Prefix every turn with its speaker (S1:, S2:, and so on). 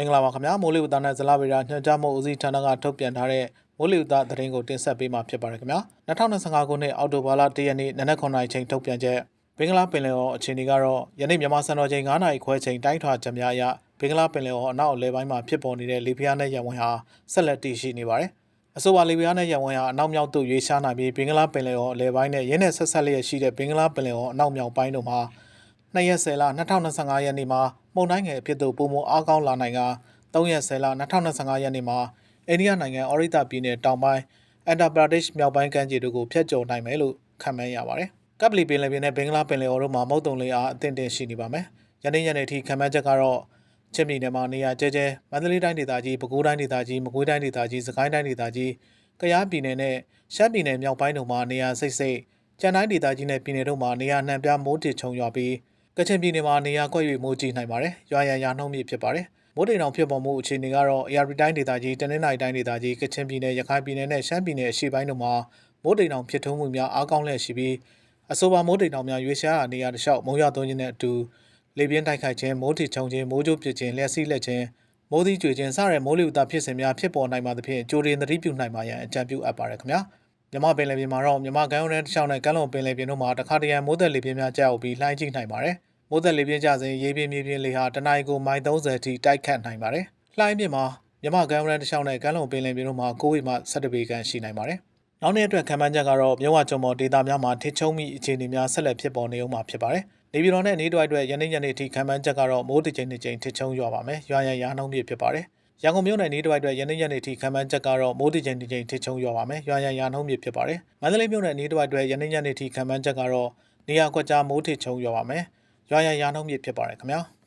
S1: င်္ဂလာပါခင်ဗျာမိုးလေဝသနဲ့ဇလဗေဒညွှန်ကြားမှုဦးစီးဌာနကထုတ်ပြန်ထားတဲ့မိုးလေဝသသတင်းကိုတင်ဆက်ပေးမှာဖြစ်ပါတယ်ခင်ဗျာ2025ခုနှစ်အောက်တိုဘာလ1ရက်နေ့နနက်9:00နာရီချိန်ထုတ်ပြန်ချက်ဘင်္ဂလားပင်လယ်အော်အခြေအနေကတော့ယနေ့မြန်မာစံတော်ချိန်9:00နာရီခွဲချိန်တိုင်းထွာချက်များအရဘင်္ဂလားပင်လယ်အော်အနောက်အလဲပိုင်းမှာဖြစ်ပေါ်နေတဲ့လေပြင်းနဲ့ရံဝင်ဟာဆက်လက်တည်ရှိနေပါတယ်အဆိုပါလေပြင်းနဲ့ရံဝင်ဟာအနောက်မြောက်သို့ရွေးရှားနိုင်ပြီးဘင်္ဂလားပင်လယ်အော်အလဲပိုင်းနဲ့ရင်းနဲ့ဆက်ဆက်လျက်ရှိတဲ့ဘင်္ဂလားပင်လယ်အော်အနောက်မြောက်ပိုင်းတို့မှာ2ရက်10လ2025ရက်နေ့မှာ မုန်တိုင်းငယ်အဖြစ်သို့ပုံမအားကောင်းလာနိုင်က3ရက်10လ2025ရက်နေ့မှာအိန္ဒိယနိုင်ငံအော်ရိတာပြည်နယ်တောင်ပိုင်းအန်တာပရာဒိရှ်မြောက်ပိုင်းကမ်းခြေတို့ကိုဖျက်ကျော်နိုင်မယ်လို့ခန့်မှန်းရပါတယ်။ကပ်ပလီပင်လယ်ပြင်နဲ့ဘင်္ဂလားပင်လယ်အော်တို့မှာမုတ်တုံလေအားအသင့်တင်ရှိနေပါမယ်။ယနေ့ညနေထိခန့်မှန်းချက်ကတော့ချင်းပြည်နယ်မှာနေရာကျဲကျဲမန္တလေးတိုင်းဒေသကြီးပဲခူးတိုင်းဒေသကြီးမကွေးတိုင်းဒေသကြီးစကိုင်းတိုင်းဒေသကြီးကယားပြည်နယ်နဲ့ရှမ်းပြည်နယ်မြောက်ပိုင်းတို့မှာနေရာစိတ်စိတ်ကြံတိုင်းဒေသကြီးနဲ့ပြည်နယ်တို့မှာနေရာနှံပြမိုးတစ်ချုံရွာပြီး ကချင်ပြည်နယ်မှာနေရာကွက်၍မိုးကြီးနိုင်ပါတယ်။ရွာရန်ရာနှုံးမြစ်ဖြစ်ပါတယ်။မိုးတိမ်တောင်ဖြစ်ပေါ်မှုအခြေအနေကတော့ AR တိုင်းဒေသကြီးတနင်္သာရီတိုင်းဒေသကြီးကချင်ပြည်နယ်ရခိုင်ပြည်နယ်နဲ့ရှမ်းပြည်နယ်အရှေ့ပိုင်းတို့မှာမိုးတိမ်တောင်ဖြစ်ထွန်းမှုများအားကောင်းလျက်ရှိပြီးအဆိုပါမိုးတိမ်တောင်များရွေးရှားရာနေရာတစ်လျှောက်မုံရသွန်းခြင်းနဲ့အတူလေပြင်းတိုက်ခိုက်ခြင်းမိုးထစ်ချုံခြင်းမိုးကြိုးပစ်ခြင်းလျှက်စီးလက်ခြင်းမိုးသီးကြွေခြင်းစတဲ့မိုးလေဝသဖြစ်စဉ်များဖြစ်ပေါ်နိုင်ပါသဖြင့်ကြိုတင်သတိပြုနိုင်ပါရန်အကြံပြုအပ်ပါတယ်ခင်ဗျာ။ မြမပင်လယ်ပြင်မှာတော့မြမကမ်းရိုးတန်းတစ်လျှောက်နဲ့ကမ်းလွန်ပင်လယ်ပြင်တို့မှာတခါတရံမိုးသက်လေပြင်းများကြောက်ပြီးလှိုင်းကြည့်နိုင်ပါတယ်။မိုးသက်လေပြင်းကြစဉ်ရေပြင်းမြေပြင်းလေဟာတနအီကိုမိုင်30အထိတိုက်ခတ်နိုင်ပါတယ်။လှိုင်းပြင်းမှာမြမကမ်းရိုးတန်းတစ်လျှောက်နဲ့ကမ်းလွန်ပင်လယ်ပြင်တို့မှာ9ဝီမှ17ပေခန့်ရှိနိုင်ပါတယ်။နောက်နေ့အတွက်ခံမှန်းချက်ကတော့မြဝကျုံမော်ဒေတာများမှာထစ်ချုံမိအခြေအနေများဆက်လက်ဖြစ်ပေါ်နေအောင်မှာဖြစ်ပါတယ်။နေပြည်တော်နဲ့နေတိုင်အတွက်ယနေ့ညနေထိခံမှန်းချက်ကတော့မိုးတစ်ချိန်တစ်ချိန်ထစ်ချုံရွာပါမယ်။ရွာရန်ရာနှုံးပြဖြစ်ပါတယ်။ ရန်ကုန်မြို့နယ်နေတိုင်အတွက်ယနေ့ညနေထိခံမှန်းချက်ကတော့မိုးတစ်ချိန်တစ်ချိန်ထစ်ချုံရွာပါမယ်။ရွာရန်ရာနှုံးပြဖြစ်ပါတယ်။မန္တလေးမြို့နယ်နေတိုင်အတွက်ယနေ့ညနေထိခံမှန်းချက်ကတော့နေရာကွက်ကြားမိုးထစ်ချုံရွာပါမယ်။ရွာရန်ရာနှုံးပြဖြစ်ပါတယ်ခင်ဗျာ။